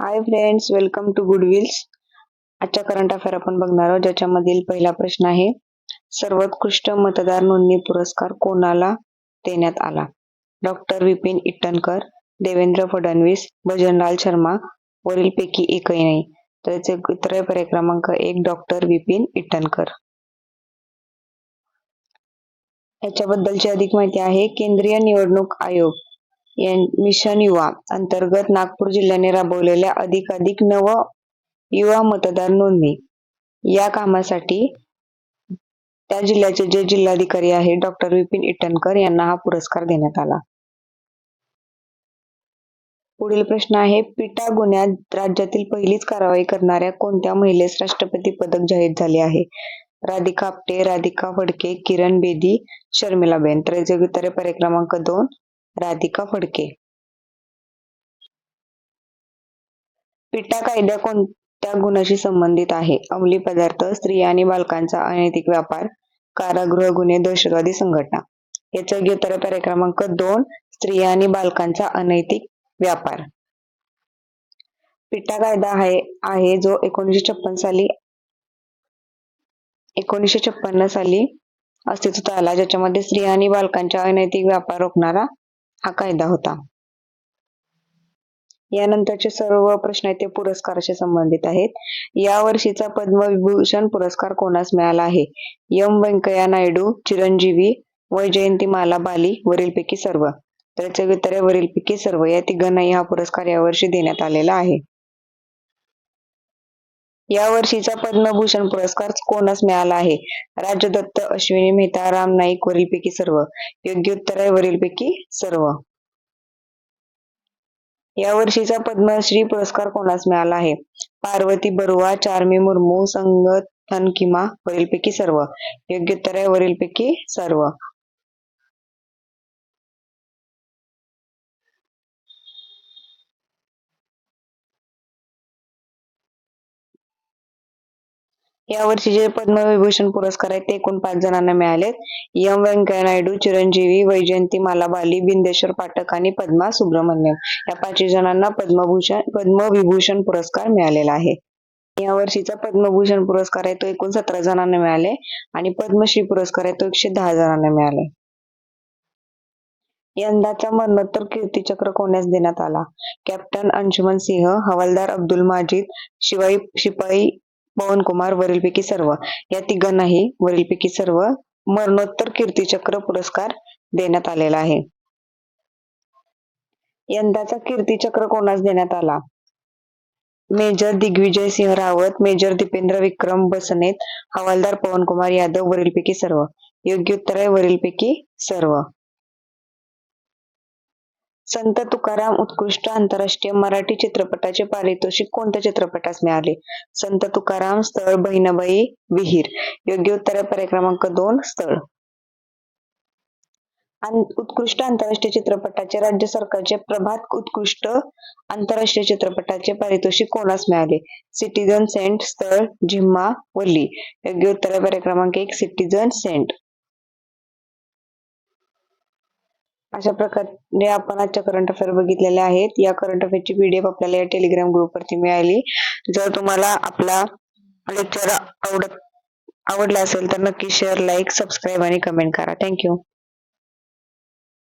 Hi friends welcome to Goodwills आजच्या current affair आपण बघणार आहोत ज्याच्यामधील पहिला प्रश्न आहे सर्वोत्कृष्ट मतदार नोंदणी पुरस्कार कोणाला देण्यात आला? डॉक्टर विपिन इट्टनकर देवेंद्र फडणवीस भजनलाल शर्मा वरीलपैकी एकही नाही. तर याचे उत्तर पर्याय क्रमांक एक डॉक्टर विपिन इट्टनकर याच्याबद्दलची अधिक माहिती आहे केंद्रीय निवडणूक आयोग. मिशन युवा अंतर्गत नागपूर जिल्ह्याने राबवलेल्या अधिकाधिक नव युवा मतदार नोंदणी. या कामासाठी त्या जिल्ह्याचे जे जिल्हाधिकारी आहे डॉक्टर विपिन इटनकर यांना हा पुरस्कार देण्यात आला. पुढील प्रश्न आहे पिटा गुन्ह्यात राज्यातील पहिलीच कारवाई करणाऱ्या कोणत्या महिलेस राष्ट्रपती पदक जाहीर झाले आहे? राधिका आपटे राधिका फडके किरण बेदी शर्मिलाबेन. तर याचे उत्तर पर्याय क्रमांक दोन राधिका फडके. पिटा कायदा कोणत्या गुन्ह्याशी संबंधित आहे? अंमली पदार्थ स्त्रिया आणि बालकांचा अनैतिक व्यापार कारागृह गुन्हे दहशतवादी संघटना. याचा योग्य उत्तर पर्याय क्रमांक दोन स्त्रिया आणि बालकांचा अनैतिक व्यापार. पिटा कायदा आहे आहे जो एकोणीसशे छप्पन साली एकोणीसशे छप्पन्न साली अस्तित्वात आला ज्याच्यामध्ये स्त्रिया आणि बालकांच्या अनैतिक व्यापार रोखणारा हा कायदा होता. यानंतरचे सर्व प्रश्न आहेत ते पुरस्काराशी संबंधित आहेत. या वर्षीचा पद्मविभूषण पुरस्कार कोणास मिळाला आहे? यम व्यंकय्या नायडू चिरंजीवी वैजयंती माला बाली वरीलपैकी सर्व. तर चवितरे वरील पैकी वरीलपैकी सर्व. या तिघांनाही हा पुरस्कार यावर्षी देण्यात आलेला आहे. या वर्षीचा पद्मभूषण पुरस्कार कोणास मिळाला आहे? राजदत्त अश्विनी मेहता राम नाईक वरीलपैकी सर्व. योग्य उत्तर आहे वरीलपैकी सर्व. या वर्षीचा पद्मश्री पुरस्कार कोणास मिळाला आहे? पार्वती बरुवा चार्मी मुर्मू संगथन किमा वरीलपैकी सर्व. योग्य उत्तर आहे वरीलपैकी सर्व. यावर्षी जे पद्मविभूषण पुरस्कार आहेत ते एकूण पाच जणांना मिळालेत. एम व्यंकय्या नायडू चिरंजीवी वैजयंती मालाबाली बिंदेश्वर पाठक आणि पद्मा सुब्रमण्यम या पाचही जणांना पद्मभूषण पद्मविभूषण पुरस्कार मिळालेला आहे. या वर्षीचा पद्मभूषण पुरस्कार आहे तो एकूण सतरा जणांना मिळाले आणि पद्मश्री पुरस्कार आहे तो एकशे दहा जणांना मिळाले. यंदाचा मरणोत्तर कीर्तीचक्र कोण्यास देण्यात आला? कॅप्टन अंशुमन सिंह हवालदार अब्दुल माजिद शिवाई शिपाई पवन कुमार वरीलपैकी सर्व. या तिघांनाही वरीलपैकी सर्व मरणोत्तर कीर्तीचक्र पुरस्कार देण्यात आलेला आहे. यंदाचा कीर्तीचक्र कोणास देण्यात आला? मेजर दिग्विजय सिंह रावत मेजर दीपेंद्र विक्रम बसनेत हवालदार पवन कुमार यादव वरीलपैकी सर्व. योग्य उत्तर आहे वरीलपैकी सर्व. संत तुकाराम उत्कृष्ट आंतरराष्ट्रीय मराठी चित्रपटाचे पारितोषिक कोणत्या चित्रपटास मिळाले? संत तुकाराम स्थळ बहिणाबाई विहीर. योग्य उत्तर आहे पर्याय क्रमांक दोन स्थळ. उत्कृष्ट आंतरराष्ट्रीय चित्रपटाचे राज्य सरकारचे प्रभात उत्कृष्ट आंतरराष्ट्रीय चित्रपटाचे पारितोषिक कोणास मिळाले? सिटीजन सेंट स्थळ झिम्मा वल्ली. योग्य उत्तर आहे पर्याय क्रमांक एक सिटीजन सेंट. अशा प्रकारे आपण आजच्या करंट अफेअर बघितलेले आहेत. या करंट अफेअरची पीडीएफ आपल्याला या टेलिग्राम ग्रुपवरती मिळाली. जर तुम्हाला आपला लेक्चर आवडत आवडला असेल तर नक्की शेअर लाईक सबस्क्राईब आणि कमेंट करा. Thank you